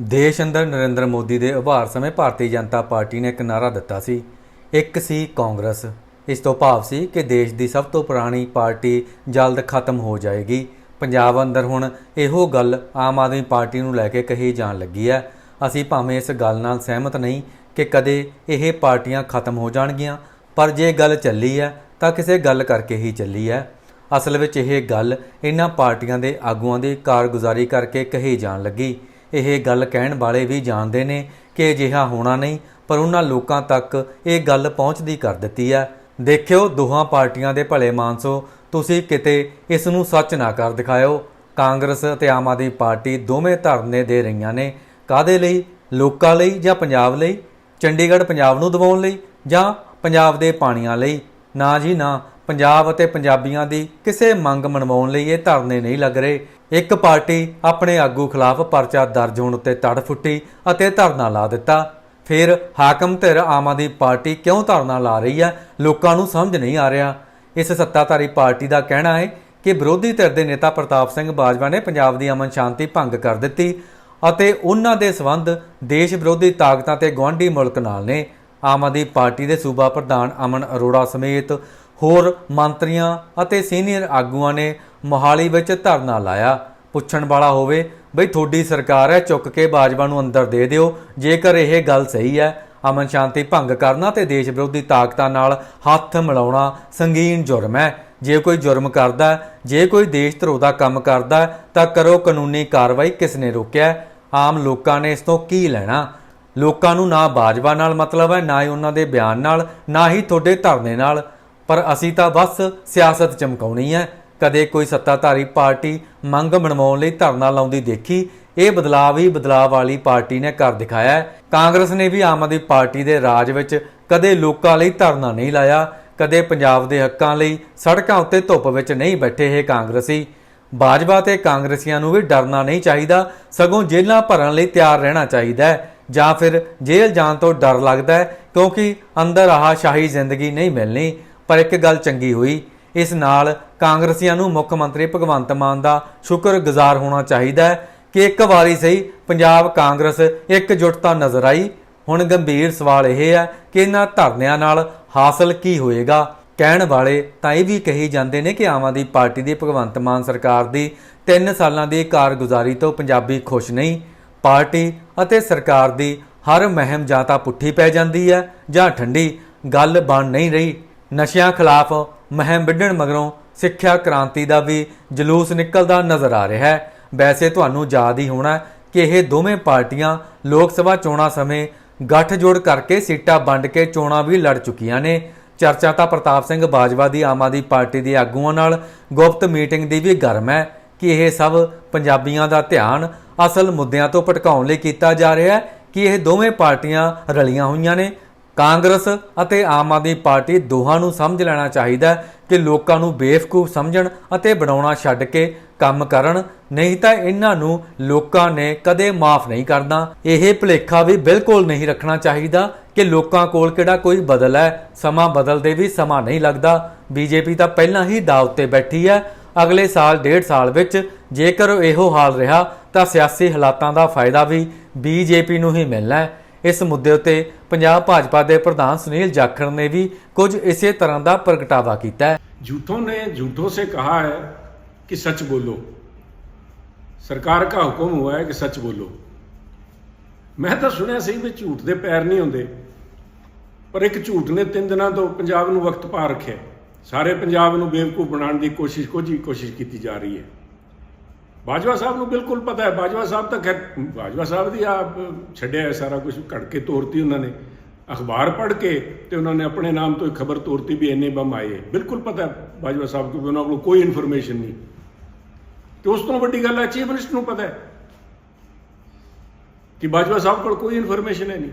ਦੇਸ਼ ਅੰਦਰ ਨਰਿੰਦਰ ਮੋਦੀ ਦੇ ਉਭਾਰ ਸਮੇਂ ਭਾਰਤੀ ਜਨਤਾ ਪਾਰਟੀ ਨੇ ਇੱਕ ਨਾਰਾ ਦਿੱਤਾ ਸੀ। ਇੱਕ ਸੀ ਕਾਂਗਰਸ। ਇਸ ਤੋਂ ਭਾਵ ਸੀ ਕਿ ਦੇਸ਼ ਦੀ ਸਭ ਤੋਂ ਪੁਰਾਣੀ ਪਾਰਟੀ ਜਲਦ ਖਤਮ ਹੋ ਜਾਏਗੀ। ਪੰਜਾਬ ਅੰਦਰ ਹੁਣ ਇਹੋ ਗੱਲ ਆਮ ਆਦਮੀ ਪਾਰਟੀ ਨੂੰ ਲੈ ਕੇ ਕਹੀ ਜਾਣ ਲੱਗੀ ਹੈ। ਅਸੀਂ ਭਾਵੇਂ ਇਸ ਗੱਲ ਨਾਲ ਸਹਿਮਤ ਨਹੀਂ ਕਿ ਕਦੇ ਇਹ ਪਾਰਟੀਆਂ ਖਤਮ ਹੋ ਜਾਣਗੀਆਂ, ਪਰ ਜੇ ਗੱਲ ਚੱਲੀ ਹੈ ਤਾਂ ਕਿਸੇ ਗੱਲ ਕਰਕੇ ਹੀ ਚੱਲੀ ਹੈ। ਅਸਲ ਵਿੱਚ ਇਹ ਗੱਲ ਇਹਨਾਂ ਪਾਰਟੀਆਂ ਦੇ ਆਗੂਆਂ ਦੀ ਕਾਰਗੁਜ਼ਾਰੀ ਕਰਕੇ ਕਹੀ ਜਾਣ ਲੱਗੀ। ਇਹ ਗੱਲ ਕਹਿਣ ਵਾਲੇ ਵੀ ਜਾਣਦੇ ਨੇ ਕਿ ਅਜਿਹਾ ਹੋਣਾ ਨਹੀਂ, ਪਰ ਉਹਨਾਂ ਲੋਕਾਂ ਤੱਕ ਇਹ ਗੱਲ ਪਹੁੰਚਦੀ ਕਰ ਦਿੱਤੀ ਹੈ। ਦੇਖਿਓ ਦੋਹਾਂ ਪਾਰਟੀਆਂ ਦੇ ਭਲੇ ਮਾਨਸੋ, ਤੁਸੀਂ ਕਿਤੇ ਇਸ ਨੂੰ ਸੱਚ ਨਾ ਕਰ ਦਿਖਾਇਓ। ਕਾਂਗਰਸ ਅਤੇ ਆਮ ਆਦਮੀ ਪਾਰਟੀ ਦੋਵੇਂ ਧਰਨੇ ਦੇ ਰਹੀਆਂ ਨੇ। ਕਾਦੇ ਲਈ? ਲੋਕਾਂ ਲਈ ਜਾਂ ਪੰਜਾਬ ਲਈ? ਚੰਡੀਗੜ੍ਹ ਪੰਜਾਬ ਨੂੰ ਦਬਾਉਣ ਲਈ ਜਾਂ ਪੰਜਾਬ ਦੇ ਪਾਣੀਆਂ ਲਈ? ਨਾ ਜੀ ਨਾ, ਪੰਜਾਬ ਅਤੇ ਪੰਜਾਬੀਆਂ ਦੀ ਕਿਸੇ ਮੰਗ ਮਨਵਾਉਣ ਲਈ ਇਹ ਧਰਨੇ ਨਹੀਂ ਲੱਗ ਰਹੇ। ਇੱਕ ਪਾਰਟੀ ਆਪਣੇ ਆਗੂ ਖਿਲਾਫ ਪਰਚਾ ਦਰਜ ਹੋਣ ਉੱਤੇ ਤੜ ਫੁੱਟੀ ਅਤੇ ਧਰਨਾ ਲਾ ਦਿੱਤਾ। ਫਿਰ ਹਾਕਮ ਧਿਰ ਆਮ ਆਦਮੀ ਪਾਰਟੀ ਕਿਉਂ ਧਰਨਾ ਲਾ ਰਹੀ ਹੈ, ਲੋਕਾਂ ਨੂੰ ਸਮਝ ਨਹੀਂ ਆ ਰਿਹਾ। ਇਸ ਸੱਤਾਧਾਰੀ ਪਾਰਟੀ ਦਾ ਕਹਿਣਾ ਹੈ ਕਿ ਵਿਰੋਧੀ ਧਿਰ ਦੇ ਨੇਤਾ ਪ੍ਰਤਾਪ ਸਿੰਘ ਬਾਜਵਾ ਨੇ ਪੰਜਾਬ ਦੀ ਅਮਨ ਸ਼ਾਂਤੀ ਭੰਗ ਕਰ ਦਿੱਤੀ ਅਤੇ ਉਹਨਾਂ ਦੇ ਸਬੰਧ ਦੇਸ਼ ਵਿਰੋਧੀ ਤਾਕਤਾਂ ਤੇ ਗਵਾਂਢੀ ਮੁਲਕ ਨਾਲ ਨੇ। ਆਮ ਆਦਮੀ ਪਾਰਟੀ ਦੇ ਸੂਬਾ ਪ੍ਰਧਾਨ ਅਮਨ ਅਰੋੜਾ ਸਮੇਤ ਹੋਰ ਮੰਤਰੀਆਂ ਅਤੇ ਸੀਨੀਅਰ ਆਗੂਆਂ ਨੇ ਮੋਹਾਲੀ ਵਿੱਚ ਧਰਨਾ ਲਾਇਆ। ਪੁੱਛਣ ਵਾਲਾ ਹੋਵੇ, ਬਈ ਤੁਹਾਡੀ ਸਰਕਾਰ ਹੈ, ਚੁੱਕ ਕੇ ਬਾਜਵਾ ਨੂੰ ਅੰਦਰ ਦੇ ਦਿਓ। ਜੇਕਰ ਇਹ ਗੱਲ ਸਹੀ ਹੈ, ਅਮਨ ਸ਼ਾਂਤੀ ਭੰਗ ਕਰਨਾ ਤੇ ਦੇਸ਼ ਵਿਰੋਧੀ ਤਾਕਤਾਂ ਨਾਲ ਹੱਥ ਮਿਲਾਉਣਾ ਸੰਗੀਨ ਜੁਰਮ ਹੈ। ਜੇ ਕੋਈ ਜੁਰਮ ਕਰਦਾ, ਜੇ ਕੋਈ ਦੇਸ਼ ਧਰੋ ਦਾ ਕੰਮ ਕਰਦਾ, ਤਾਂ ਕਰੋ ਕਾਨੂੰਨੀ ਕਾਰਵਾਈ ਕਿਸ ਨੇ ਰੋਕਿਆ? ਆਮ ਲੋਕਾਂ ਨੇ ਇਸ ਤੋਂ ਕੀ ਲੈਣਾ? ਲੋਕਾਂ ਨੂੰ ਨਾ ਬਾਜਵਾ ਨਾਲ ਮਤਲਬ ਹੈ, ਨਾ ਹੀ ਉਹਨਾਂ ਦੇ ਬਿਆਨ ਨਾਲ, ਨਾ ਹੀ ਤੁਹਾਡੇ ਧਰਨੇ ਨਾਲ। ਪਰ ਅਸੀਂ ਤਾਂ ਬਸ ਸਿਆਸਤ ਚਮਕਾਉਣੀ ਹੈ। ਕਦੇ ਕੋਈ ਸੱਤਾਧਾਰੀ ਪਾਰਟੀ ਮੰਗ ਮਨਵਾਉਣ ਲਈ ਧਰਨਾ ਲਾਉਂਦੀ ਦੇਖੀ, ਇਹ ਬਦਲਾਅ ਹੀ ਬਦਲਾਅ ਵਾਲੀ ਪਾਰਟੀ ਨੇ ਕਰ ਦਿਖਾਇਆ ਕਾਂਗਰਸ ਨੇ ਵੀ ਆਮ ਆਦਮੀ ਪਾਰਟੀ ਦੇ ਰਾਜ ਵਿੱਚ ਕਦੇ ਲੋਕਾਂ ਲਈ ਧਰਨਾ ਨਹੀਂ ਲਾਇਆ, ਕਦੇ ਪੰਜਾਬ ਦੇ ਹੱਕਾਂ ਲਈ ਸੜਕਾਂ ਉੱਤੇ ਧੁੱਪ ਵਿੱਚ ਨਹੀਂ ਬੈਠੇ ਇਹ ਕਾਂਗਰਸੀ। ਬਾਜਵਾ ਤੇ ਕਾਂਗਰਸੀਆਂ ਨੂੰ ਵੀ ਡਰਨਾ ਨਹੀਂ ਚਾਹੀਦਾ, ਸਗੋਂ ਜੇਲ੍ਹਾਂ ਭਰਨ ਲਈ ਤਿਆਰ ਰਹਿਣਾ ਚਾਹੀਦਾ ਹੈ, ਜਾਂ ਫਿਰ ਜੇਲ੍ਹ ਜਾਣ ਤੋਂ ਡਰ ਲੱਗਦਾ ਹੈ, ਕਿਉਂਕਿ ਅੰਦਰ ਆਹ ਸ਼ਾਹੀ ਜ਼ਿੰਦਗੀ ਨਹੀਂ ਮਿਲਣੀ। ਪਰ ਇੱਕ ਗੱਲ ਚੰਗੀ ਹੋਈ, ਇਸ ਨਾਲ ਕਾਂਗਰਸੀਆਂ ਨੂੰ ਮੁੱਖ ਮੰਤਰੀ ਭਗਵੰਤ ਮਾਨ ਦਾ ਸ਼ੁਕਰਗੁਜ਼ਾਰ ਹੋਣਾ ਚਾਹੀਦਾ ਹੈ ਕਿ ਇੱਕ ਵਾਰੀ ਸਹੀ ਪੰਜਾਬ ਕਾਂਗਰਸ ਇਕਜੁੱਟਤਾ ਨਜ਼ਰ ਆਈ। ਹੁਣ ਗੰਭੀਰ ਸਵਾਲ ਇਹ ਹੈ ਕਿ ਇਹਨਾਂ ਧਰਨਿਆਂ ਨਾਲ ਹਾਸਲ ਕੀ ਹੋਏਗਾ? ਕਹਿਣ ਵਾਲੇ ਤਾਂ ਇਹ ਵੀ ਕਹੀ ਜਾਂਦੇ ਨੇ ਕਿ ਆਮ ਆਦਮੀ ਪਾਰਟੀ ਦੀ ਭਗਵੰਤ ਮਾਨ ਸਰਕਾਰ ਦੀ 3 ਸਾਲਾਂ ਦੀ ਕਾਰਗੁਜ਼ਾਰੀ ਤੋਂ ਪੰਜਾਬੀ ਖੁਸ਼ ਨਹੀਂ। ਪਾਰਟੀ ਅਤੇ ਸਰਕਾਰ ਦੀ ਹਰ ਮਹਿਮ ਜਾਂ ਤਾਂ ਪੁੱਠੀ ਪੈ ਜਾਂਦੀ ਹੈ ਜਾਂ ਠੰਡੀ। ਗੱਲ ਬਣ ਨਹੀਂ ਰਹੀ। ਨਸ਼ਿਆਂ ਖਿਲਾਫ ਮਹਿਮ ਵਿੱਢਣ ਮਗਰੋਂ ਸਿੱਖਿਆ ਕ੍ਰਾਂਤੀ ਦਾ ਵੀ ਜਲੂਸ ਨਿਕਲਦਾ ਨਜ਼ਰ ਆ ਰਿਹਾ ਹੈ। ਵੈਸੇ ਤੁਹਾਨੂੰ ਯਾਦ ਹੀ ਹੋਣਾ ਕਿ ਇਹ ਦੋਵੇਂ ਪਾਰਟੀਆਂ ਲੋਕ ਸਭਾ ਚੋਣਾਂ ਸਮੇਂ ਗੱਠਜੋੜ ਕਰਕੇ ਸੀਟਾਂ ਵੰਡ ਕੇ ਚੋਣਾਂ ਵੀ ਲੜ ਚੁੱਕੀਆਂ ਨੇ। ਚਰਚਾ ਤਾਂ ਪ੍ਰਤਾਪ ਸਿੰਘ ਬਾਜਵਾ ਦੀ ਆਮ ਆਦਮੀ ਪਾਰਟੀ ਦੇ ਆਗੂਆਂ ਨਾਲ ਗੁਪਤ ਮੀਟਿੰਗ ਦੀ ਵੀ ਗਰਮ ਹੈ ਕਿ ਇਹ ਸਭ ਪੰਜਾਬੀਆਂ ਦਾ ਧਿਆਨ ਅਸਲ ਮੁੱਦਿਆਂ ਤੋਂ ਭਟਕਾਉਣ ਲਈ ਕੀਤਾ ਜਾ ਰਿਹਾ ਹੈ ਕਿ ਇਹ ਦੋਵੇਂ ਪਾਰਟੀਆਂ ਰਲੀਆਂ ਹੋਈਆਂ ਨੇ। ਕਾਂਗਰਸ ਅਤੇ ਆਮ ਆਦਮੀ ਪਾਰਟੀ ਦੋਹਾਂ ਨੂੰ ਸਮਝ ਲੈਣਾ ਚਾਹੀਦਾ ਕਿ ਲੋਕਾਂ ਨੂੰ ਬੇਵਕੂਫ ਸਮਝਣ ਅਤੇ ਬਣਾਉਣਾ ਛੱਡ ਕੇ ਕੰਮ ਕਰਨ, ਨਹੀਂ ਤਾਂ ਇਹਨਾਂ ਨੂੰ ਲੋਕਾਂ ਨੇ ਕਦੇ ਮਾਫ ਨਹੀਂ ਕਰਨਾ। ਇਹ ਭੁਲੇਖਾ ਵੀ ਬਿਲਕੁਲ ਨਹੀਂ ਰੱਖਣਾ ਚਾਹੀਦਾ ਕਿ ਲੋਕਾਂ ਕੋਲ ਕਿਹੜਾ ਕੋਈ ਬਦਲ ਹੈ। ਸਮਾਂ ਬਦਲਦੇ ਵੀ ਸਮਾਂ ਨਹੀਂ ਲੱਗਦਾ। ਬੀਜੇਪੀ ਤਾਂ ਪਹਿਲਾਂ ਹੀ ਦਾਅ ਉੱਤੇ ਬੈਠੀ ਹੈ। ਅਗਲੇ ਸਾਲ, ਡੇਢ ਸਾਲ ਵਿੱਚ ਜੇਕਰ ਇਹੋ ਹਾਲ ਰਿਹਾ ਤਾਂ ਸਿਆਸੀ ਹਾਲਾਤਾਂ ਦਾ ਫਾਇਦਾ ਵੀ ਬੀਜੇਪੀ ਨੂੰ ਹੀ ਮਿਲਣਾ ਹੈ। ਇਸ ਮੁੱਦੇ ਉੱਤੇ ਪੰਜਾਬ ਭਾਜਪਾ ਦੇ ਪ੍ਰਧਾਨ ਸੁਨੀਲ ਜਾਖੜ ਨੇ ਵੀ ਕੁਝ ਇਸੇ ਤਰ੍ਹਾਂ ਦਾ ਪ੍ਰਗਟਾਵਾ ਕੀਤਾ ਹੈ झूठों ने झूठों से कहा है कि सच बोलो ਸਰਕਾਰ ਦਾ ਹੁਕਮ हुआ है कि सच बोलो ਮੈਂ ਤਾਂ ਸੁਣਿਆ ਸੀ ਵੀ ਝੂਠ ਦੇ ਪੈਰ ਨਹੀਂ ਹੁੰਦੇ ਪਰ ਇੱਕ ਝੂਠ ਨੇ ਤਿੰਨ ਦਿਨਾਂ ਤੋਂ ਪੰਜਾਬ ਨੂੰ ਵਕਤ ਪਾ ਰੱਖਿਆ ਸਾਰੇ ਪੰਜਾਬ ਨੂੰ ਬੇਵਕੂਫ ਬਣਾਉਣ ਦੀ ਕੋਸ਼ਿਸ਼ ਕੁਝ ਹੀ ਕੋਸ਼ਿਸ਼ ਕੀਤੀ ਜਾ ਰਹੀ ਹੈ ਬਾਜਵਾ ਸਾਹਿਬ ਨੂੰ ਬਿਲਕੁਲ ਪਤਾ ਹੈ, ਬਾਜਵਾ ਸਾਹਿਬ ਤਾਂ ਖੈਰ, ਬਾਜਵਾ ਸਾਹਿਬ ਦੀ ਆਪ ਛੱਡਿਆ ਸਾਰਾ ਕੁਝ ਘੜ ਕੇ ਤੋਰਤੀ ਉਹਨਾਂ ਨੇ। ਅਖਬਾਰ ਪੜ੍ਹ ਕੇ ਤੇ ਉਹਨਾਂ ਨੇ ਆਪਣੇ ਨਾਮ ਤੋਂ ਇੱਕ ਖਬਰ ਤੋਰਤੀ ਵੀ ਇੰਨੇ ਬੰਮ ਆਏ ਬਿਲਕੁਲ ਪਤਾ ਹੈ ਬਾਜਵਾ ਸਾਹਿਬ ਕਿਉਂਕਿ ਉਹਨਾਂ ਕੋਲ ਕੋਈ ਇਨਫੋਰਮੇਸ਼ਨ ਨਹੀਂ। ਤੇ ਉਸ ਤੋਂ ਵੱਡੀ ਗੱਲ ਹੈ ਚੀਫ ਮਿਨਿਸਟਰ ਨੂੰ ਪਤਾ ਹੈ ਕਿ ਬਾਜਵਾ ਸਾਹਿਬ ਕੋਲ ਕੋਈ ਇਨਫੋਰਮੇਸ਼ਨ ਹੈ ਨਹੀਂ।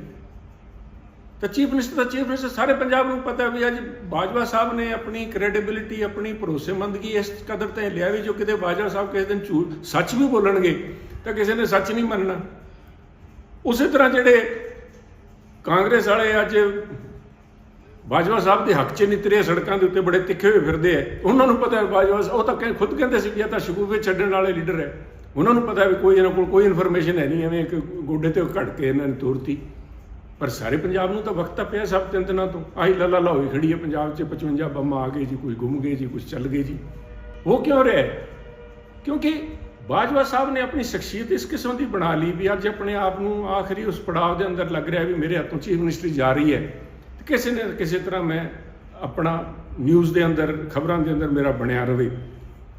ਤਾਂ ਚੀਫ ਮਿਨਿਸਟਰ ਦਾ ਚੀਫ ਮਿਨਿਸਟਰ, ਸਾਰੇ ਪੰਜਾਬ ਨੂੰ ਪਤਾ ਵੀ ਅੱਜ ਬਾਜਵਾ ਸਾਹਿਬ ਨੇ ਆਪਣੀ ਕ੍ਰੈਡੀਬਿਲਿਟੀ ਆਪਣੀ ਭਰੋਸੇਮੰਦਗੀ ਇਸ ਕਦਰ ਤੇ ਲਿਆ ਵੀ ਜੋ ਕਿਤੇ ਬਾਜਵਾ ਸਾਹਿਬ ਕਿਸੇ ਦਿਨ ਝੂਠ, ਸੱਚ ਵੀ ਬੋਲਣਗੇ, ਤਾਂ ਕਿਸੇ ਨੇ ਸੱਚ ਨਹੀਂ ਮੰਨਣਾ। ਉਸੇ ਤਰ੍ਹਾਂ ਜਿਹੜੇ ਕਾਂਗਰਸ ਵਾਲੇ ਅੱਜ ਬਾਜਵਾ ਸਾਹਿਬ ਦੇ ਹੱਕ 'ਚ ਨਹੀਂ ਤਰੇ ਸੜਕਾਂ ਦੇ ਉੱਤੇ ਬੜੇ ਤਿੱਖੇ ਹੋਏ ਫਿਰਦੇ ਐ ਉਹਨਾਂ ਨੂੰ ਪਤਾ ਹੈ ਬਾਜਵਾ ਉਹ ਤਾਂ ਕਹਿ- ਖੁਦ ਕਹਿੰਦੇ ਸੀ ਕਿ ਇਹ ਤਾਂ ਸ਼ਗੂਫੇ ਛੱਡਣ ਵਾਲੇ ਲੀਡਰ ਹੈ। ਉਹਨਾਂ ਨੂੰ ਪਤਾ ਵੀ ਕੋਈ ਇਹਨਾਂ ਕੋਲ ਕੋਈ ਇਨਫੋਰਮੇਸ਼ਨ ਹੈ ਨਹੀਂ, ਐਵੇਂ ਇੱਕ ਗੋਡੇ ਤੇ ਘੜ ਕੇ ਇਹਨਾਂ ਨੇ ਤੋਰਤੀ। ਪਰ ਸਾਰੇ ਪੰਜਾਬ ਨੂੰ ਤਾਂ ਵਕਤ ਤਾਂ ਪਿਆ ਸਭ ਤਿੰਨ ਦਿਨਾਂ ਤੋਂ। ਆਹੀ ਲੱਲਾ ਲਾ ਹੋਈ ਖੜੀ ਹੈ ਪੰਜਾਬ 'ਚ 55 ਬੰਮ ਆ ਗਏ ਜੀ, ਕੋਈ ਗੁੰਮ ਗਏ ਜੀ ਕੁਝ ਚੱਲ ਗਏ ਜੀ। ਉਹ ਕਿਉਂ ਰਿਹਾ ਕਿਉਂਕਿ ਬਾਜਵਾ ਸਾਹਿਬ ਨੇ ਆਪਣੀ ਸ਼ਖਸੀਅਤ ਇਸ ਕਿਸਮ ਦੀ ਬਣਾ ਲਈ ਵੀ ਅੱਜ ਆਪਣੇ ਆਪ ਨੂੰ ਆਖਰੀ ਉਸ ਪੜਾਅ ਦੇ ਅੰਦਰ ਲੱਗ ਰਿਹਾ ਵੀ ਮੇਰੇ ਹੱਥੋਂ ਚੀਫ ਮਿਨਿਸਟਰੀ ਜਾ ਰਹੀ ਹੈ। ਤੇ ਕਿਸੇ ਨੇ ਕਿਸੇ ਤਰ੍ਹਾਂ ਮੈਂ ਆਪਣਾ ਨਿਊਜ਼ ਦੇ ਅੰਦਰ, ਖਬਰਾਂ ਦੇ ਅੰਦਰ ਮੇਰਾ ਬਣਿਆ ਰਵੇ।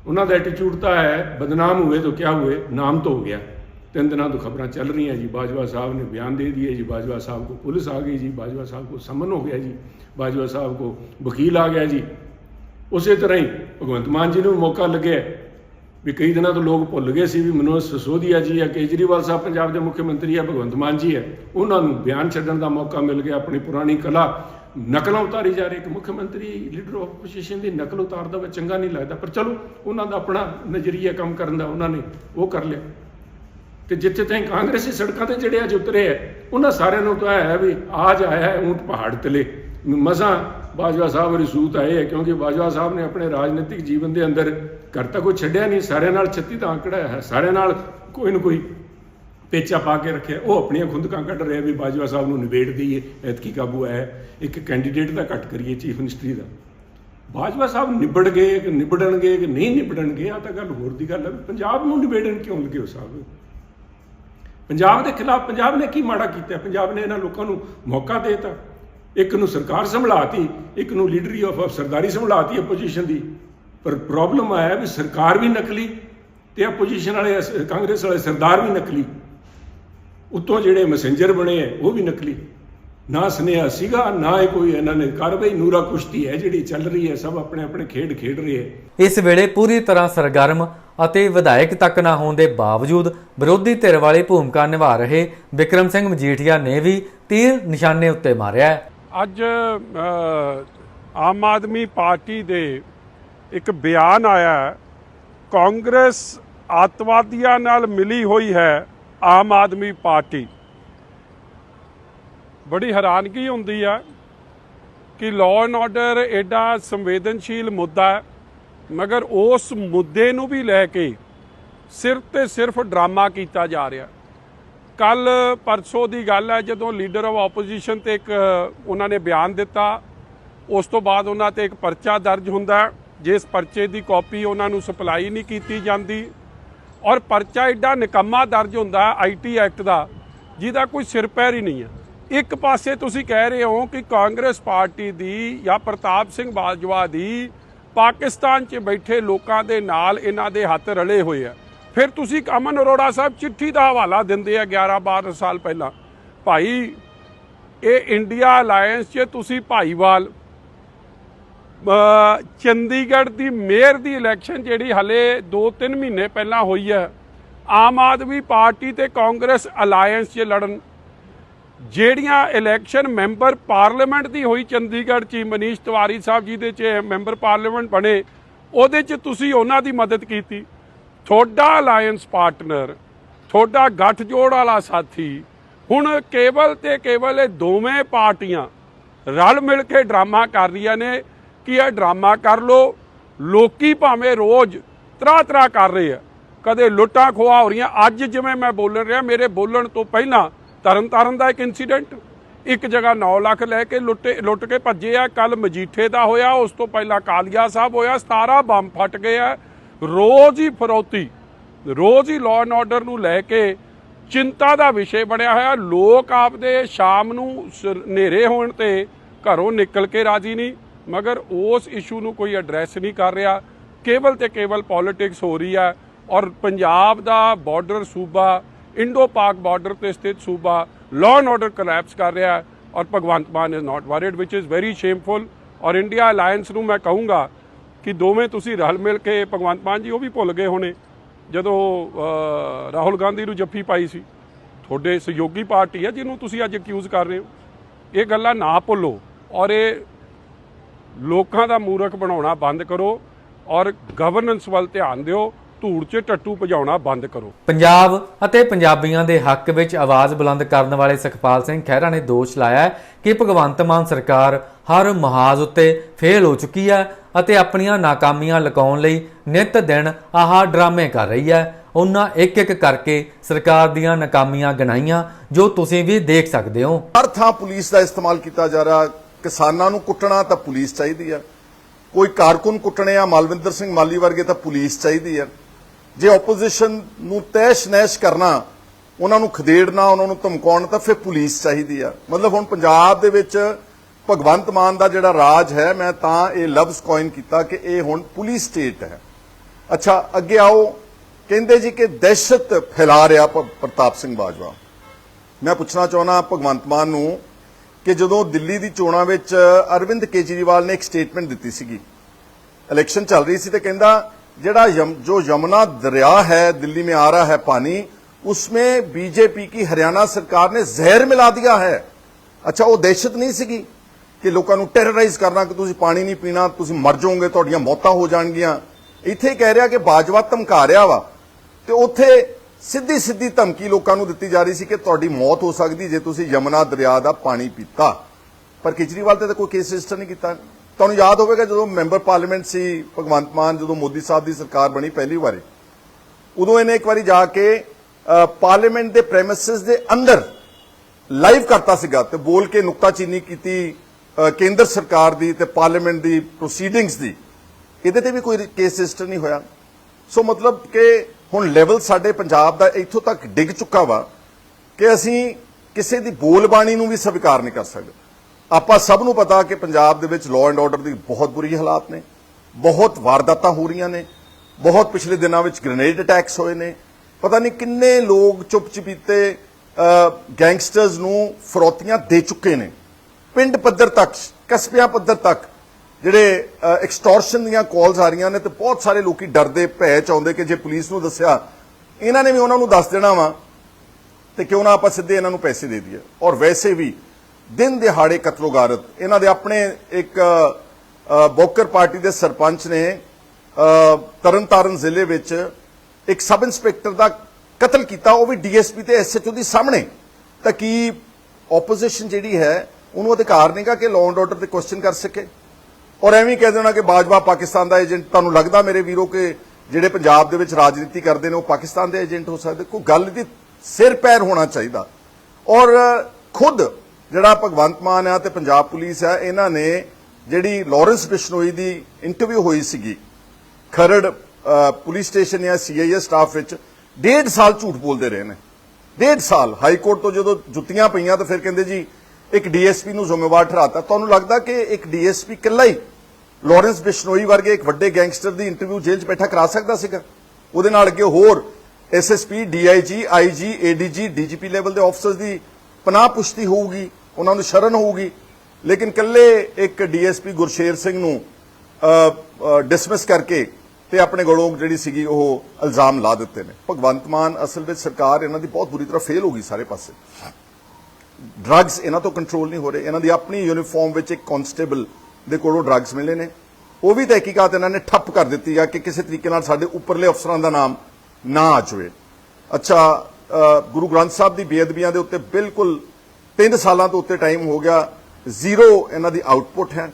ਉਹਨਾਂ ਦਾ ਐਟੀਟਿਊਡ ਤਾਂ ਹੈ, ਬਦਨਾਮ ਹੋਏ ਤਾਂ ਕਿਆ ਹੋਏ ਨਾਮ ਤਾਂ ਹੋ ਗਿਆ। ਤਿੰਨ ਦਿਨਾਂ ਤੋਂ ਖਬਰਾਂ ਚੱਲ ਰਹੀਆਂ ਜੀ। ਬਾਜਵਾ ਸਾਹਿਬ ਨੇ ਬਿਆਨ ਦੇ ਦਿਏ ਜੀ। ਬਾਜਵਾ ਸਾਹਿਬ ਕੋ ਪੁਲਿਸ ਆ ਗਈ ਜੀ। ਬਾਜਵਾ ਸਾਹਿਬ ਕੋ ਸਮਨ ਹੋ ਗਿਆ ਜੀ। ਬਾਜਵਾ ਸਾਹਿਬ ਕੋ ਵਕੀਲ ਆ ਗਿਆ ਜੀ। ਉਸੇ ਤਰ੍ਹਾਂ ਹੀ ਭਗਵੰਤ ਮਾਨ ਜੀ ਨੂੰ ਮੌਕਾ ਲੱਗਿਆ ਵੀ ਕਈ ਦਿਨਾਂ ਤੋਂ ਲੋਕ ਭੁੱਲ ਗਏ ਸੀ ਵੀ ਮਨੋਜ ਸਸੋਦੀਆ ਜੀ ਆ, ਕੇਜਰੀਵਾਲ ਸਾਹਿਬ ਪੰਜਾਬ ਦੇ ਮੁੱਖ ਮੰਤਰੀ ਆ, ਭਗਵੰਤ ਮਾਨ ਜੀ ਆ। ਉਹਨਾਂ ਨੂੰ ਬਿਆਨ ਛੱਡਣ ਦਾ ਮੌਕਾ ਮਿਲ ਗਿਆ। ਆਪਣੀ ਪੁਰਾਣੀ ਕਲਾ ਨਕਲਾਂ ਉਤਾਰੀ ਜਾ ਰਹੀ। ਇੱਕ ਮੁੱਖ ਮੰਤਰੀ ਲੀਡਰ ਆਫ ਆਪੋਜੀਸ਼ਨ ਦੀ ਨਕਲ ਉਤਾਰਦਾ ਵਾ ਚੰਗਾ ਨਹੀਂ ਲੱਗਦਾ। ਪਰ ਚਲੋ, ਉਹਨਾਂ ਦਾ ਆਪਣਾ ਨਜ਼ਰੀਆ ਕੰਮ ਕਰਨ ਦਾ ਉਹਨਾਂ ਨੇ ਉਹ ਕਰ ਲਿਆ। ਤੇ ਜਿੱਥੇ ਤਾਈਂ ਕਾਂਗਰਸੀ ਸੜਕਾਂ ਤੇ ਜਿਹੜੇ ਅੱਜ ਉਤਰੇ ਹੈ ਉਹਨਾਂ ਸਾਰਿਆਂ ਨੂੰ ਤਾਂ ਹੈ ਵੀ ਆਜ ਆਇਆ ਹੈ ਊਂਟ ਪਹਾੜ ਤਲੇ। ਮਸਾਂ ਬਾਜਵਾ ਸਾਹਿਬ ਵਾਲੀ ਸੂਤ ਆਏ ਹੈ ਕਿਉਂਕਿ ਬਾਜਵਾ ਸਾਹਿਬ ਨੇ ਆਪਣੇ ਰਾਜਨੀਤਿਕ ਜੀਵਨ ਦੇ ਅੰਦਰ ਘਰ ਤਾਂ ਕੋਈ ਛੱਡਿਆ ਨਹੀਂ, ਸਾਰਿਆਂ ਨਾਲ 36 ਤਾਂ ਆંકੜਾ ਹੈ, ਸਾਰਿਆਂ ਨਾਲ ਕੋਈ ਨਾ ਕੋਈ ਪੇਚਾ ਪਾ ਕੇ ਰੱਖਿਆ। ਉਹ ਆਪਣੀਆਂ ਖੁੰਦਕਾਂ ਕੱਢ ਰਿਹਾ ਵੀ ਬਾਜਵਾ ਸਾਹਿਬ ਨੂੰ ਨਿਬੇੜ ਦਈਏ, ਐਤਕੀ ਕਾਬੂ ਆਇਆ। ਇੱਕ ਕੈਂਡੀਡੇਟ ਦਾ ਘੱਟ ਕਰੀਏ ਚੀਫ ਮਿਨਿਸਟਰੀ ਦਾ। ਬਾਜਵਾ ਸਾਹਿਬ ਨਿਬੜ ਗਏ ਕਿ ਨਿਬੜਨਗੇ ਕਿ ਨਹੀਂ ਨਿਬੜਨਗੇ ਆ ਤਾਂ ਗੱਲ ਹੋਰ ਦੀ ਗੱਲ ਹੈ ਵੀ ਪੰਜਾਬ ਨੂੰ ਨਿਬੇੜਨ ਕਿਉਂ ਲੱਗੇ ਹੋ ਸਾਹਿਬ? ਪੰਜਾਬ ਦੇ ਖਿਲਾਫ ਪੰਜਾਬ ਨੇ ਕੀ ਮਾੜਾ ਕੀਤਾ? ਪੰਜਾਬ ਨੇ ਇਹਨਾਂ ਲੋਕਾਂ ਨੂੰ ਮੌਕਾ ਦੇਤਾ। ਇੱਕ ਨੂੰ ਸਰਕਾਰ ਸੰਭਲਾਤੀ, ਇੱਕ ਨੂੰ ਲੀਡਰੀ ਆਫ ਸਰਦਾਰੀ ਸੰਭਲਾਤੀ ਆਪੋਜੀਸ਼ਨ ਦੀ। ਪਰ ਪ੍ਰੋਬਲਮ ਆਇਆ ਵੀ ਸਰਕਾਰ ਵੀ ਨਕਲੀ ਤੇ ਆਪੋਜੀਸ਼ਨ ਵਾਲੇ, ਕਾਂਗਰਸ ਵਾਲੇ ਸਰਦਾਰ ਵੀ ਨਕਲੀ। ਉੱਤੋਂ ਜਿਹੜੇ ਮੈਸੇਂਜਰ ਬਣੇ ਐ ਉਹ ਵੀ ਨਕਲੀ। ਨਾ ਸੁਨੇਹਾ ਸੀਗਾ, ਨਾ ਹੀ ਕੋਈ ਇਹਨਾਂ ਨੇ ਕਾਰਵਾਈ, ਨੂਰਾ ਕੁਸ਼ਤੀ ਹੈ ਜਿਹੜੀ ਚੱਲ ਰਹੀ ਹੈ, ਸਭ ਆਪਣੇ ਆਪਣੇ ਖੇਡ ਖੇਡ ਰਹੇ ਹੈ। ਇਸ ਵੇਲੇ ਪੂਰੀ ਤਰ੍ਹਾਂ ਸਰਗਰਮ ਅਤੇ ਵਿਧਾਇਕ ਤੱਕ ਨਾ ਹੋਣ ਦੇ ਬਾਵਜੂਦ ਵਿਰੋਧੀ ਧਿਰ ਵਾਲੀ ਭੂਮਿਕਾ ਨਿਭਾ ਰਹੇ ਵਿਕਰਮ ਸਿੰਘ ਮਜੀਠੀਆ ਨੇ ਵੀ ਤੀਰ ਨਿਸ਼ਾਨੇ ਉੱਤੇ ਮਾਰਿਆ ਹੈ। ਅੱਜ ਆਮ ਆਦਮੀ ਪਾਰਟੀ ਦੇ ਇੱਕ ਬਿਆਨ ਆਇਆ ਕਾਂਗਰਸ ਆਤਵਾਦੀਆਂ ਨਾਲ ਮਿਲੀ ਹੋਈ ਹੈ ਆਮ ਆਦਮੀ ਪਾਰਟੀ। ਬੜੀ ਹੈਰਾਨਗੀ ਹੁੰਦੀ ਆ ਕਿ ਲਾਅ ਐਂਡ ਆਰਡਰ ਐਡਾ ਸੰਵੇਦਨਸ਼ੀਲ ਮੁੱਦਾ ਹੈ। ਮਗਰ ਉਸ ਮੁੱਦੇ ਨੂੰ ਵੀ ਲੈ ਕੇ ਸਿਰਫ ਤੇ ਸਿਰਫ ਡਰਾਮਾ ਕੀਤਾ ਜਾ ਰਿਹਾ। ਕੱਲ ਪਰਸੋਂ ਦੀ ਗੱਲ ਹੈ, ਜਦੋਂ ਲੀਡਰ ਆਫ ਆਪੋਜੀਸ਼ਨ ਤੇ ਇੱਕ ਉਹਨਾਂ ਨੇ ਬਿਆਨ ਦਿੱਤਾ, ਉਸ ਤੋਂ ਬਾਅਦ ਉਹਨਾਂ ਤੇ ਇੱਕ ਪਰਚਾ ਦਰਜ ਹੁੰਦਾ ਜਿਸ ਪਰਚੇ ਦੀ ਕਾਪੀ ਉਹਨਾਂ ਨੂੰ ਸਪਲਾਈ ਨਹੀਂ ਕੀਤੀ ਜਾਂਦੀ ਔਰ ਪਰਚਾ ਐਡਾ ਨਿਕੰਮਾ ਦਰਜ ਹੁੰਦਾ ਆਈਟੀ ਐਕਟ ਦਾ, ਜਿਹਦਾ ਕੋਈ ਸਿਰ ਪੈਰ ਹੀ ਨਹੀਂ ਹੈ। ਇੱਕ ਪਾਸੇ ਤੁਸੀਂ ਕਹਿ ਰਹੇ ਹੋ ਕਿ ਕਾਂਗਰਸ ਪਾਰਟੀ ਦੀ ਜਾਂ ਪ੍ਰਤਾਪ ਸਿੰਘ ਬਾਜਵਾ ਦੀ ਪਾਕਿਸਤਾਨ 'ਚ ਬੈਠੇ ਲੋਕਾਂ ਦੇ ਨਾਲ ਇਹਨਾਂ ਦੇ ਹੱਥ ਰਲੇ ਹੋਏ ਆ। ਫਿਰ ਤੁਸੀਂ ਅਮਨ ਅਰੋੜਾ ਸਾਹਿਬ ਚਿੱਠੀ ਦਾ ਹਵਾਲਾ ਦਿੰਦੇ ਆ 11 12 ਸਾਲ ਪਹਿਲਾਂ। ਭਾਈ, ਇਹ ਇੰਡੀਆ ਅਲਾਈਅੰਸ 'ਚ ਤੁਸੀਂ ਭਾਈਵਾਲ ਚੰਡੀਗੜ੍ਹ ਦੀ ਮੇਅਰ ਦੀ ਇਲੈਕਸ਼ਨ ਜਿਹੜੀ ਹਲੇ 2-3 ਮਹੀਨੇ ਪਹਿਲਾਂ ਹੋਈ ਹੈ ਆਮ ਆਦਮੀ ਪਾਰਟੀ ਤੇ ਕਾਂਗਰਸ ਅਲਾਈਅੰਸ 'ਚ ਲੜਨ ਜਿਹੜੀਆਂ ਇਲੈਕਸ਼ਨ ਮੈਂਬਰ ਪਾਰਲੀਮੈਂਟ ਦੀ ਹੋਈ ਚੰਡੀਗੜ੍ਹ 'ਚ ਹੀ ਮਨੀਸ਼ ਤਿਵਾਰੀ ਸਾਹਿਬ ਜੀ ਦੇ 'ਚ ਮੈਂਬਰ ਪਾਰਲੀਮੈਂਟ ਬਣੇ, ਉਹਦੇ 'ਚ ਤੁਸੀਂ ਉਹਨਾਂ ਦੀ ਮਦਦ ਕੀਤੀ। ਤੁਹਾਡਾ ਅਲਾਈਅੰਸ ਪਾਰਟਨਰ ਤੁਹਾਡਾ ਗੱਠਜੋੜ ਵਾਲਾ ਸਾਥੀ, ਹੁਣ ਕੇਵਲ ਤੇ ਕੇਵਲ ਇਹ ਦੋਵੇਂ ਪਾਰਟੀਆਂ ਰਲ ਮਿਲ ਕੇ ਡਰਾਮਾ ਕਰ ਰਹੀਆਂ ਨੇ, ਕਿ ਇਹ ਡਰਾਮਾ ਕਰ ਲੋ, ਲੋਕੀ ਭਾਵੇਂ ਰੋਜ਼ ਤਰਾ ਤਰਾ ਕਰ ਰਹੇ ਆ, ਕਦੇ ਲੁੱਟਾਂ ਖੋਆ ਹੋ ਰਹੀਆਂ। ਅੱਜ ਜਿਵੇਂ ਮੈਂ ਬੋਲਣ ਰਿਹਾ, ਮੇਰੇ ਬੋਲਣ ਤੋਂ ਪਹਿਲਾਂ ਤਰਨ ਤਾਰਨ ਦਾ ਇੱਕ ਇਨਸੀਡੈਂਟ ਇੱਕ ਜਗ੍ਹਾ 9 ਲੱਖ ਲੈ ਕੇ ਲੁੱਟੇ, ਲੁੱਟ ਕੇ ਭੱਜੇ ਆ ਕੱਲ ਮਜੀਠੇ ਦਾ ਹੋਇਆ, ਉਸ ਤੋਂ ਪਹਿਲਾਂ ਕਾਲੀਆ ਸਾਹਿਬ ਹੋਇਆ 17 ਬੰਬ ਫਟ ਗਏ ਆ। ਰੋਜ਼ ਹੀ ਫਰੋਤੀ, ਰੋਜ਼ ਹੀ ਲਾਅ ਐਂਡ ਆਰਡਰ ਨੂੰ ਲੈ ਕੇ ਚਿੰਤਾ ਦਾ ਵਿਸ਼ੇ ਬਣਿਆ ਹੋਇਆ। ਲੋਕ ਆਪਦੇ ਸ਼ਾਮ ਨੂੰ ਹਨੇਰੇ ਹੋਣ ਤੇ ਘਰੋਂ ਨਿਕਲ ਕੇ ਰਾਜੀ ਨਹੀਂ, ਮਗਰ ਉਸ ਇਸ਼ੂ ਨੂੰ ਕੋਈ ਐਡਰੈਸ ਨਹੀਂ ਕਰ ਰਿਹਾ। ਕੇਵਲ ਤੇ ਕੇਵਲ ਪੋਲਿਟਿਕਸ ਹੋ ਰਹੀ ਹੈ ਔਰ ਪੰਜਾਬ ਦਾ ਬਾਰਡਰ ਸੂਬਾ ਇੰਡੋ ਪਾਕ ਬਾਰਡਰ ਤੇ ਸਥਿਤ ਸੂਬਾ ਲਾਅ ਐਂਡ ਆਰਡਰ ਕੋਲੈਪਸ ਕਰ ਰਿਹਾ ਹੈ ਔਰ Bhagwant Mann is not worried which is very shameful ਔਰ ਇੰਡੀਆ ਅਲਾਈਅੰਸ ਨੂੰ ਮੈਂ ਕਹੂੰਗਾ ਕਿ ਦੋਵੇਂ ਤੁਸੀਂ ਰਲ ਮਿਲ ਕੇ ਭਗਵੰਤ ਮਾਨ ਜੀ ਉਹ ਵੀ ਭੁੱਲ ਗਏ ਹੋਣੇ, ਜਦੋਂ ਰਾਹੁਲ ਗਾਂਧੀ ਨੂੰ ਜੱਫੀ ਪਾਈ ਸੀ। ਤੁਹਾਡੇ ਸਹਿਯੋਗੀ ਪਾਰਟੀ ਹੈ ਜਿਹਨੂੰ ਤੁਸੀਂ ਅੱਜ ਅਕਿਊਜ਼ ਕਰ ਰਹੇ ਹੋ। ਇਹ ਗੱਲਾਂ ਨਾ ਭੁੱਲੋ ਔਰ ਇਹ ਲੋਕਾਂ ਦਾ ਮੂਰਖ ਬਣਾਉਣਾ ਬੰਦ ਕਰੋ ਔਰ ਗਵਰਨੈਂਸ ਵੱਲ ਧਿਆਨ ਦਿਓ। ਧੂੜ 'ਚ ਟੱਟੂ ਭਜਾਉਣਾ ਬੰਦ ਕਰੋ। ਪੰਜਾਬ ਅਤੇ ਪੰਜਾਬੀਆਂ ਦੇ ਹੱਕ ਵਿੱਚ ਆਵਾਜ਼ ਬੁਲੰਦ ਕਰਨ ਵਾਲੇ ਸੁਖਪਾਲ ਸਿੰਘ ਖਹਿਰਾ ਨੇ ਦੋਸ਼ ਲਾਇਆ ਹੈ ਕਿ ਭਗਵੰਤ ਮਾਨ ਸਰਕਾਰ ਹਰ ਮਹਾਜ਼ ਉੱਤੇ ਫੇਲ ਹੋ ਚੁੱਕੀ ਹੈ ਅਤੇ ਆਪਣੀਆਂ ਨਾਕਾਮੀਆਂ ਲੁਕਾਉਣ ਲਈ ਨਿਤ ਦਿਨ ਆਹ ਡਰਾਮੇ ਕਰ ਰਹੀ ਹੈ। ਉਹਨਾਂ ਇੱਕ-ਇੱਕ ਕਰਕੇ ਸਰਕਾਰ ਦੀਆਂ ਨਾਕਾਮੀਆਂ ਗਿਣਾਈਆਂ ਜੋ ਤੁਸੀਂ ਵੀ ਦੇਖ ਸਕਦੇ ਹੋ। ਹਰ ਥਾਂ ਪੁਲਿਸ ਦਾ ਇਸਤੇਮਾਲ ਕੀਤਾ ਜਾ ਰਿਹਾ ਕਿਸਾਨਾਂ ਨੂੰ ਕੁੱਟਣਾ ਤਾਂ ਪੁਲਿਸ ਚਾਹੀਦੀ ਆ ਕੋਈ ਕਾਰਕੁਨ ਕੁੱਟਣੇ ਆ ਮਲਵਿੰਦਰ ਸਿੰਘ ਮਾਲੀ ਵਰਗੇ ਤਾਂ ਪੁਲਿਸ ਚਾਹੀਦੀ ਆ ਜੇ ਆਪੋਜੀਸ਼ਨ ਨੂੰ ਤੈਸ਼-ਨੈਸ਼ ਕਰਨਾ, ਉਹਨਾਂ ਨੂੰ ਖਦੇੜਨਾ, ਉਹਨਾਂ ਨੂੰ ਧਮਕਾਉਣਾ, ਤਾਂ ਫਿਰ ਪੁਲਿਸ ਚਾਹੀਦੀ ਆ। ਮਤਲਬ ਹੁਣ ਪੰਜਾਬ ਦੇ ਵਿੱਚ ਭਗਵੰਤ ਮਾਨ ਦਾ ਜਿਹੜਾ ਰਾਜ ਹੈ, ਮੈਂ ਤਾਂ ਇਹ ਲਫ਼ਜ਼ ਕੋਇਨ ਕੀਤਾ ਕਿ ਇਹ ਹੁਣ ਪੁਲਿਸ ਸਟੇਟ ਹੈ। ਅੱਛਾ, ਅੱਗੇ ਆਓ। ਕਹਿੰਦੇ ਜੀ ਕਿ ਦਹਿਸ਼ਤ ਫੈਲਾ ਰਿਹਾ ਪ੍ਰਤਾਪ ਸਿੰਘ ਬਾਜਵਾ। ਮੈਂ ਪੁੱਛਣਾ ਚਾਹੁੰਦਾ ਭਗਵੰਤ ਮਾਨ ਨੂੰ ਕਿ ਜਦੋਂ ਦਿੱਲੀ ਦੀ ਚੋਣਾਂ ਵਿੱਚ ਅਰਵਿੰਦ ਕੇਜਰੀਵਾਲ ਨੇ ਇੱਕ ਸਟੇਟਮੈਂਟ ਦਿੱਤੀ ਸੀਗੀ। ਇਲੈਕਸ਼ਨ ਚੱਲ ਰਹੀ ਸੀ ਤੇ ਕਹਿੰਦਾ जड़ा यम, जो यमुना दरिया है दिल्ली में आ रहा है पानी उसमें बीजेपी की हरियाणा सरकार ने जहर मिला दिया है ਅੱਛਾ ਉਹ ਦਹਿਸ਼ਤ ਨਹੀਂ ਸੀਗੀ ਕਿ ਲੋਕਾਂ ਨੂੰ ਟੈਰਰਾਈਜ਼ ਕਰਨਾ ਕਿ ਤੁਸੀਂ ਪਾਣੀ ਨਹੀਂ ਪੀਣਾ ਤੁਸੀਂ ਮਰ ਜਾਓਗੇ ਤੁਹਾਡੀਆਂ ਮੌਤਾਂ ਹੋ ਜਾਣਗੀਆਂ ਇੱਥੇ ਕਹਿ ਰਿਹਾ ਕਿ ਬਾਜਵਾ ਧਮਕਾ ਰਿਹਾ ਵਾ ਤੇ ਉੱਥੇ ਸਿੱਧੀ ਸਿੱਧੀ ਧਮਕੀ ਲੋਕਾਂ ਨੂੰ ਦਿੱਤੀ ਜਾ ਰਹੀ ਸੀ ਕਿ ਤੁਹਾਡੀ ਮੌਤ ਹੋ ਸਕਦੀ ਜੇ ਤੁਸੀਂ ਯਮੁਨਾ ਦਰਿਆ ਦਾ ਪਾਣੀ ਪੀਤਾ ਪਰ ਕੇਜਰੀਵਾਲ ਤੇ ਤਾਂ ਕੋਈ ਕੇਸ ਰਜਿਸਟਰ ਨਹੀਂ ਕੀਤਾ ਤੁਹਾਨੂੰ ਯਾਦ ਹੋਵੇਗਾ ਜਦੋਂ ਮੈਂਬਰ ਪਾਰਲੀਮੈਂਟ ਸੀ, ਭਗਵੰਤ ਮਾਨ, ਜਦੋਂ ਮੋਦੀ ਸਾਹਿਬ ਦੀ ਸਰਕਾਰ ਬਣੀ ਪਹਿਲੀ ਵਾਰੀ। ਉਦੋਂ ਇਹਨੇ ਇੱਕ ਵਾਰੀ ਜਾ ਕੇ ਪਾਰਲੀਮੈਂਟ ਦੇ ਪ੍ਰੈਮਿਸਿਸ ਦੇ ਅੰਦਰ ਲਾਈਵ ਕਰਤਾ ਸੀਗਾ ਤੇ ਬੋਲ ਕੇ ਨੁਕਤਾਚੀਨੀ ਕੀਤੀ ਕੇਂਦਰ ਸਰਕਾਰ ਦੀ ਤੇ ਪਾਰਲੀਮੈਂਟ ਦੀ ਪ੍ਰੋਸੀਡਿੰਗਸ ਦੀ। ਇਹਦੇ ਤੇ ਵੀ ਕੋਈ ਕੇਸ ਰਜਿਸਟਰ ਨਹੀਂ ਹੋਇਆ। ਸੋ ਮਤਲਬ ਕਿ ਹੁਣ ਲੈਵਲ ਸਾਡੇ ਪੰਜਾਬ ਦਾ ਇੱਥੋਂ ਤੱਕ ਡਿੱਗ ਚੁੱਕਾ ਵਾ ਕਿ ਅਸੀਂ ਕਿਸੇ ਦੀ ਬੋਲਬਾਣੀ ਨੂੰ ਵੀ ਸਵੀਕਾਰ ਨਹੀਂ ਕਰ ਸਕਦੇ। ਆਪਾਂ ਸਭ ਨੂੰ ਪਤਾ ਕਿ ਪੰਜਾਬ ਦੇ ਵਿੱਚ ਲਾਅ ਐਂਡ ਆਰਡਰ ਦੀ ਬਹੁਤ ਬੁਰੀ ਹਾਲਾਤ ਨੇ, ਬਹੁਤ ਵਾਰਦਾਤਾਂ ਹੋ ਰਹੀਆਂ ਨੇ, ਬਹੁਤ ਪਿਛਲੇ ਦਿਨਾਂ ਵਿੱਚ ਗ੍ਰੇਨੇਡ ਅਟੈਕਸ ਹੋਏ ਨੇ। ਪਤਾ ਨਹੀਂ ਕਿੰਨੇ ਲੋਕ ਚੁੱਪ ਚਪੀਤੇ ਗੈਂਗਸਟਰਸ ਨੂੰ ਫਰੋਤੀਆਂ ਦੇ ਚੁੱਕੇ ਨੇ। ਪਿੰਡ ਪੱਧਰ ਤੱਕ, ਕਸਬਿਆਂ ਪੱਧਰ ਤੱਕ ਜਿਹੜੇ ਐਕਸਟੋਰਸ਼ਨ ਦੀਆਂ ਕਾਲਸ ਆ ਰਹੀਆਂ ਨੇ ਤੇ ਬਹੁਤ ਸਾਰੇ ਲੋਕੀ ਡਰਦੇ, ਭੈ ਚ ਆਉਂਦੇ ਕਿ ਜੇ ਪੁਲਿਸ ਨੂੰ ਦੱਸਿਆ, ਇਹਨਾਂ ਨੇ ਵੀ ਉਹਨਾਂ ਨੂੰ ਦੱਸ ਦੇਣਾ ਵਾ ਤੇ ਕਿਉਂ ਨਾ ਆਪਾਂ ਸਿੱਧੇ ਇਹਨਾਂ ਨੂੰ ਪੈਸੇ ਦੇ ਦਈਏ। ਔਰ ਵੈਸੇ ਵੀ ਦਿਨ ਦਿਹਾੜੇ ਕਤਲੋਗਾਰਤ ਇਹਨਾਂ ਦੇ ਆਪਣੇ ਇੱਕ ਬੋਕਰ ਪਾਰਟੀ ਦੇ ਸਰਪੰਚ ਨੇ ਅ, ਤਰਨਤਾਰਨ ਜ਼ਿਲ੍ਹੇ ਵਿੱਚ ਇੱਕ ਸਬ ਇੰਸਪੈਕਟਰ ਦਾ ਕਤਲ ਕੀਤਾ। ਉਹ ਵੀ ਡੀਐਸਪੀ ਤੇ ਐਸਐਚਓ ਦੀ ਸਾਹਮਣੇ। ਤਾਂ ਕੀ ਆਪੋਜੀਸ਼ਨ ਜਿਹੜੀ ਹੈ ਉਹਨੂੰ ਅਧਿਕਾਰ ਨਹੀਂਗਾ ਕਿ ਲਾਅ ਐਂਡ ਆਰਡਰ ਤੇ ਕੁਐਸਚਨ ਕਰ ਸਕੇ? ਔਰ ਐਵੇਂ ਕਹਿ ਦੇਣਾ ਕਿ ਬਾਜਵਾ ਪਾਕਿਸਤਾਨ ਦਾ ਏਜੰਟ ਤੁਹਾਨੂੰ ਲੱਗਦਾ ਮੇਰੇ ਵੀਰੋ ਕਿ ਜਿਹੜੇ ਪੰਜਾਬ ਦੇ ਵਿੱਚ ਰਾਜਨੀਤੀ ਕਰਦੇ ਨੇ ਉਹ ਪਾਕਿਸਤਾਨ ਦੇ ਏਜੰਟ ਹੋ ਸਕਦੇ? ਕੋਈ ਗੱਲ ਦੀ ਸਿਰ ਪੈਰ ਹੋਣਾ ਚਾਹੀਦਾ। ਔਰ ਖੁਦ ਜਿਹੜਾ ਭਗਵੰਤ ਮਾਨ ਆ ਤੇ ਪੰਜਾਬ ਪੁਲਿਸ ਆ, ਇਹਨਾਂ ਨੇ ਜਿਹੜੀ ਲਾਰੈਂਸ ਬਿਸ਼ਨੋਈ ਦੀ ਇੰਟਰਵਿਊ ਹੋਈ ਸੀਗੀ, ਖਰੜ ਪੁਲਿਸ ਸਟੇਸ਼ਨ ਜਾਂ ਸੀਆਈਏ ਸਟਾਫ ਵਿੱਚ, ਡੇਢ ਸਾਲ ਝੂਠ ਬੋਲਦੇ ਰਹੇ ਨੇ। ਡੇਢ ਸਾਲ, ਹਾਈ ਕੋਰਟ ਤੋਂ ਜਦੋਂ ਜੁੱਤੀਆਂ ਪਈਆਂ ਤਾਂ ਫਿਰ ਕਹਿੰਦੇ ਜੀ, ਇੱਕ ਡੀਐਸਪੀ ਨੂੰ ਜ਼ਿੰਮੇਵਾਰ ਠਹਿਰਾਤਾ। ਤੁਹਾਨੂੰ ਲੱਗਦਾ ਕਿ ਇੱਕ ਡੀਐਸਪੀ ਇਕੱਲਾ ਹੀ ਲਾਰੈਂਸ ਬਿਸ਼ਨੋਈ ਵਰਗੇ ਇੱਕ ਵੱਡੇ ਗੈਂਗਸਟਰ ਦੀ ਇੰਟਰਵਿਊ ਜੇਲ੍ਹ 'ਚ ਬੈਠਾ ਕਰਾ ਸਕਦਾ ਸੀਗਾ? ਉਹਦੇ ਨਾਲ ਅੱਗੇ ਹੋਰ SSP DIG IG ADG DGP level ਦੇ ਆਫਸਰਸ ਦੀ ਪਨਾਹ ਪੁਸ਼ਤੀ ਹੋਊਗੀ, ਉਹਨਾਂ ਨੂੰ ਸ਼ਰਨ ਹੋਊਗੀ। ਲੇਕਿਨ ਕੱਲੇ ਇੱਕ ਡੀਐਸਪੀ ਗੁਰਸ਼ੇਰ ਸਿੰਘ ਨੂੰ ਡਿਸਮਿਸ ਕਰਕੇ ਤੇ ਆਪਣੇ ਕੋਲੋਂ ਜਿਹੜੀ ਸੀਗੀ ਉਹ ਇਲਜ਼ਾਮ ਲਾ ਦਿੱਤੇ ਨੇ। ਭਗਵੰਤ ਮਾਨ ਅਸਲ ਵਿੱਚ ਸਰਕਾਰ ਇਹਨਾਂ ਦੀ ਬਹੁਤ ਬੁਰੀ ਤਰ੍ਹਾਂ ਫੇਲ ਹੋ ਗਈ ਸਾਰੇ ਪਾਸੇ। ਡਰੱਗਸ ਇਹਨਾਂ ਤੋਂ ਕੰਟਰੋਲ ਨਹੀਂ ਹੋ ਰਹੇ। ਇਹਨਾਂ ਦੀ ਆਪਣੀ ਯੂਨੀਫਾਰਮ ਵਿੱਚ ਇੱਕ ਕਨਸਟੇਬਲ ਦੇ ਕੋਲੋਂ ਡਰੱਗਸ ਮਿਲੇ ਨੇ। ਉਹ ਵੀ ਤਹਿਕੀਕਾਤ ਇਹਨਾਂ ਨੇ ਠੱਪ ਕਰ ਦਿੱਤੀ ਆ ਕਿ ਕਿਸੇ ਤਰੀਕੇ ਨਾਲ ਸਾਡੇ ਉੱਪਰਲੇ ਅਫਸਰਾਂ ਦਾ ਨਾਮ ਨਾ ਆ ਜਾਵੇ। ਅੱਛਾ ਗੁਰੂ ਗ੍ਰੰਥ ਸਾਹਿਬ ਦੀ ਬੇਅਦਬੀਆਂ ਦੇ ਉੱਤੇ ਬਿਲਕੁਲ 3 ਸਾਲਾਂ ਤੋਂ ਉੱਤੇ ਟਾਈਮ ਹੋ ਗਿਆ। ਜ਼ੀਰੋ ਇਹਨਾਂ ਦੀ ਆਊਟਪੁੱਟ ਹੈ।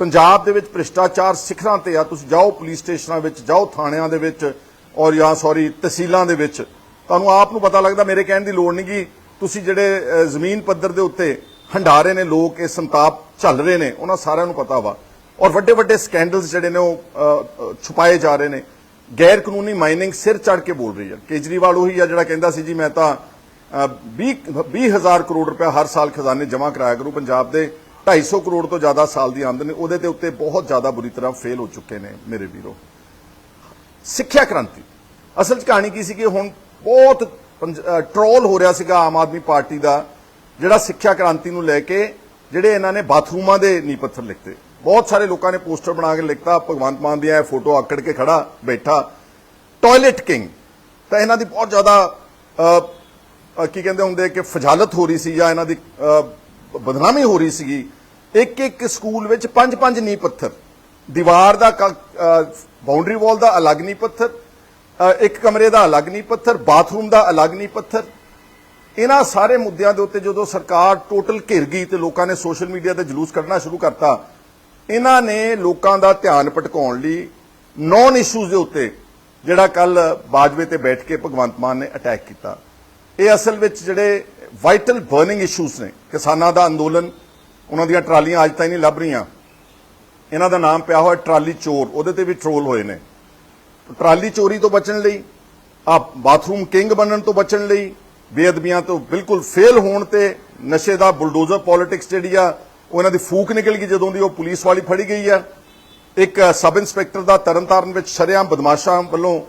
ਪੰਜਾਬ ਦੇ ਵਿੱਚ ਭ੍ਰਿਸ਼ਟਾਚਾਰ ਸਿਖਰਾਂ ਤੇ ਆ। ਤੁਸੀਂ ਜਾਓ ਪੁਲਿਸ ਸਟੇਸ਼ਨਾਂ ਵਿੱਚ, ਜਾਓ ਥਾਣਿਆਂ ਦੇ ਵਿੱਚ ਔਰ ਜਾਂ ਸੌਰੀ, ਤਹਿਸੀਲਾਂ ਦੇ ਵਿੱਚ। ਤੁਹਾਨੂੰ ਆਪ ਨੂੰ ਪਤਾ ਲੱਗਦਾ, ਮੇਰੇ ਕਹਿਣ ਦੀ ਲੋੜ ਨਹੀਂ ਕਿ ਤੁਸੀਂ ਜਿਹੜੇ ਜ਼ਮੀਨ ਪੱਧਰ ਦੇ ਉੱਤੇ ਹੰਡਾਰੇ ਨੇ, ਲੋਕ ਇਹ ਸੰਤਾਪ ਚੱਲ ਰਹੇ ਨੇ, ਉਹਨਾਂ ਸਾਰਿਆਂ ਨੂੰ ਪਤਾ ਵਾ। ਔਰ ਵੱਡੇ ਵੱਡੇ ਸਕੈਂਡਲਸ ਜਿਹੜੇ ਨੇ ਉਹ ਛੁਪਾਏ ਜਾ ਰਹੇ ਨੇ। ਗੈਰ ਕਾਨੂੰਨੀ ਮਾਈਨਿੰਗ ਸਿਰ ਚੜ ਕੇ ਬੋਲ ਰਹੀ ਹੈ। ਕੇਜਰੀਵਾਲ ਉਹੀ ਆ ਜਿਹੜਾ ਕਹਿੰਦਾ ਸੀ ਜੀ, ਮੈਂ ਤਾਂ 20 20000 ਕਰੋੜ ਰੁਪਏ ਹਰ ਸਾਲ ਖਜ਼ਾਨੇ ਜਮ੍ਹਾਂ ਕਰਾਇਆ ਕਰੂ। ਪੰਜਾਬ ਦੇ 250 ਕਰੋੜ ਤੋਂ ਜ਼ਿਆਦਾ ਸਾਲ ਦੀ ਆਮਦਨ, ਉਹਦੇ ਤੇ ਉੱਤੇ ਬਹੁਤ ਜ਼ਿਆਦਾ ਬੁਰੀ ਤਰ੍ਹਾਂ ਫੇਲ ਹੋ ਚੁੱਕੇ ਨੇ ਮੇਰੇ ਵੀਰੋ। ਸਿੱਖਿਆ ਕ੍ਰਾਂਤੀ। ਅਸਲ 'ਚ ਕਹਾਣੀ ਕੀ ਸੀ ਕਿ ਹੁਣ ਬਹੁਤ ਟ੍ਰੋਲ ਹੋ ਰਿਹਾ ਸੀਗਾ ਆਮ ਆਦਮੀ ਪਾਰਟੀ ਦਾ, ਜਿਹੜਾ ਸਿੱਖਿਆ ਕ੍ਰਾਂਤੀ ਨੂੰ ਲੈ ਕੇ ਜਿਹੜੇ ਇਹਨਾਂ ਨੇ ਬਾਥਰੂਮਾਂ ਦੇ ਨੀ ਪੱਥਰ ਲਿਖਤੇ। ਬਹੁਤ ਸਾਰੇ ਲੋਕਾਂ ਨੇ ਪੋਸਟਰ ਬਣਾ ਕੇ ਲਿਖਤਾ, ਭਗਵੰਤ ਮਾਨ ਦੀਆਂ ਇਹ ਫੋਟੋ ਆਕੜ ਕੇ ਖੜਾ ਬੈਠਾ। ਟਾਇਲਟ ਕਿੰਗ ਤਾਂ ਇਹਨਾਂ ਦੀ ਬਹੁਤ ਜ਼ਿਆਦਾ ਕੀ ਕਹਿੰਦੇ ਹੁੰਦੇ ਕਿ ਫਜਾਲਤ ਹੋ ਰਹੀ ਸੀ ਜਾਂ ਇਹਨਾਂ ਦੀ ਬਦਨਾਮੀ ਹੋ ਰਹੀ ਸੀਗੀ। ਇੱਕ ਇੱਕ ਸਕੂਲ ਵਿੱਚ ਪੰਜ ਪੰਜ ਨੀ ਪੱਥਰ। ਦੀਵਾਰ ਦਾ ਬਾਉਂਡਰੀ ਵਾਲ ਦਾ ਅਲੱਗ ਨੀ ਪੱਥਰ ਇੱਕ ਕਮਰੇ ਦਾ ਅਲੱਗ ਨੀ ਪੱਥਰ ਬਾਥਰੂਮ ਦਾ ਅਲੱਗ ਨੀ ਪੱਥਰ। ਇਹਨਾਂ ਸਾਰੇ ਮੁੱਦਿਆਂ ਦੇ ਉੱਤੇ ਜਦੋਂ ਸਰਕਾਰ ਟੋਟਲ ਘਿਰ ਗਈ ਤੇ ਲੋਕਾਂ ਨੇ ਸੋਸ਼ਲ ਮੀਡੀਆ ਤੇ ਜਲੂਸ ਕੱਢਣਾ ਸ਼ੁਰੂ ਕਰਤਾ ਇਹਨਾਂ ਨੇ ਲੋਕਾਂ ਦਾ ਧਿਆਨ ਭਟਕਾਉਣ ਲਈ ਨੌਨ ਇਸ਼ੂਜ਼ ਦੇ ਉੱਤੇ, ਜਿਹੜਾ ਕੱਲ ਬਾਜਵੇ ਤੇ ਬੈਠ ਕੇ ਭਗਵੰਤ ਮਾਨ ਨੇ ਅਟੈਕ ਕੀਤਾ। ਇਹ ਅਸਲ ਵਿੱਚ ਜਿਹੜੇ ਵਾਈਟਲ ਬਰਨਿੰਗ ਇਸ਼ੂਜ਼ ਨੇ, ਕਿਸਾਨਾਂ ਦਾ ਅੰਦੋਲਨ, ਉਹਨਾਂ ਦੀਆਂ ਟਰਾਲੀਆਂ ਅੱਜ ਤਾਈਂ ਨਹੀਂ ਲੱਭ ਰਹੀਆਂ। ਇਹਨਾਂ ਦਾ ਨਾਮ ਪਿਆ ਹੋਇਆ ਟਰਾਲੀ ਚੋਰ, ਉਹਦੇ ਤੇ ਵੀ ਟ੍ਰੋਲ ਹੋਏ ਨੇ। ਟਰਾਲੀ ਚੋਰੀ ਤੋਂ ਬਚਣ ਲਈ ਆ ਬਾਥਰੂਮ ਕਿੰਗ ਬਣਨ ਤੋਂ ਬਚਣ ਲਈ, ਬੇਅਦਬੀਆਂ ਤੋਂ ਬਿਲਕੁਲ ਫੇਲ ਹੋਣ ਤੇ ਨਸ਼ੇ ਦਾ ਬੁਲਡੋਜ਼ਰ ਪੋਲਿਟਿਕਸ ਜਿਹੜੀ ਆ ਉਹਨਾਂ ਦੀ ਫੂਕ ਨਿਕਲ ਗਈ ਜਦੋਂ ਦੀ ਉਹ ਪੁਲਿਸ ਵਾਲੀ ਫੜੀ ਗਈ ਆ। ਇੱਕ ਸਬ ਇੰਸਪੈਕਟਰ ਦਾ ਤਰਨਤਾਰਨ ਵਿੱਚ ਸ਼ਰੇਆਮ ਬਦਮਾਸ਼ਾਂ ਵੱਲੋਂ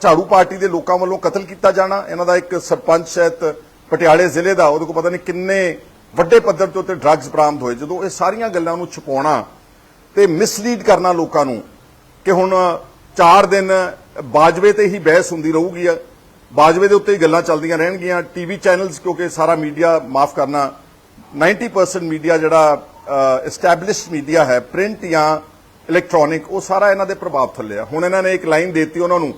ਝਾੜੂ ਪਾਰਟੀ ਦੇ ਲੋਕਾਂ ਵੱਲੋਂ ਕਤਲ ਕੀਤਾ ਜਾਣਾ। ਇਹਨਾਂ ਦਾ ਇੱਕ ਸਰਪੰਚ ਸ਼ਾਇਦ ਪਟਿਆਲੇ ਜ਼ਿਲ੍ਹੇ ਦਾ, ਉਹਦੇ ਕੋਲ ਪਤਾ ਨਹੀਂ ਕਿੰਨੇ ਵੱਡੇ ਪੱਧਰ ਤੇ ਉੱਤੇ ਡਰੱਗਸ ਬਰਾਮਦ ਹੋਏ। ਜਦੋਂ ਇਹ ਸਾਰੀਆਂ ਗੱਲਾਂ ਨੂੰ ਛੁਪਾਉਣਾ ਤੇ ਮਿਸਲੀਡ ਕਰਨਾ ਲੋਕਾਂ ਨੂੰ ਕਿ ਹੁਣ 4 ਦਿਨ ਬਾਜਵੇ ਤੇ ਹੀ ਬਹਿਸ ਹੁੰਦੀ ਰਹੂਗੀ ਆ। ਬਾਜਵੇ ਦੇ ਉੱਤੇ ਹੀ ਗੱਲਾਂ ਚੱਲਦੀਆਂ ਰਹਿਣਗੀਆਂ। ਟੀਵੀ ਚੈਨਲਸ ਕਿਉਂਕਿ ਸਾਰਾ ਮੀਡੀਆ ਮਾਫ ਕਰਨਾ 90% ਮੀਡੀਆ ਜਿਹੜਾ ਐਸਟੈਬਲਿਸ਼ਡ ਮੀਡੀਆ ਹੈ ਪ੍ਰਿੰਟ ਜਾਂ ਇਲੈਕਟ੍ਰੋਨਿਕ ਉਹ ਸਾਰਾ ਇਹਨਾਂ ਦੇ ਪ੍ਰਭਾਵ ਥੱਲੇ ਆ। ਹੁਣ ਇਹਨਾਂ ਨੇ ਇੱਕ ਲਾਈਨ ਦਿੱਤੀ ਉਹਨਾਂ ਨੂੰ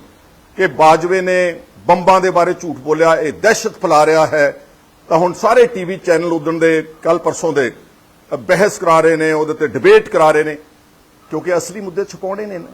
ਕਿ ਬਾਜਵੇ ਨੇ ਬੰਬਾਂ ਦੇ ਬਾਰੇ ਝੂਠ ਬੋਲਿਆ, ਇਹ ਦਹਿਸ਼ਤ ਫੈਲਾ ਰਿਹਾ ਹੈ। ਤਾਂ ਹੁਣ ਸਾਰੇ ਟੀਵੀ ਚੈਨਲ ਉਦਣ ਦੇ ਕੱਲ ਪਰਸੋਂ ਦੇ ਬਹਿਸ ਕਰਾ ਰਹੇ ਨੇ, ਉਹਦੇ ਤੇ ਡਿਬੇਟ ਕਰਾ ਰਹੇ ਨੇ, ਕਿਉਂਕਿ ਅਸਲੀ ਮੁੱਦੇ ਛੁਪਾਉਣੇ ਨੇ ਨਾ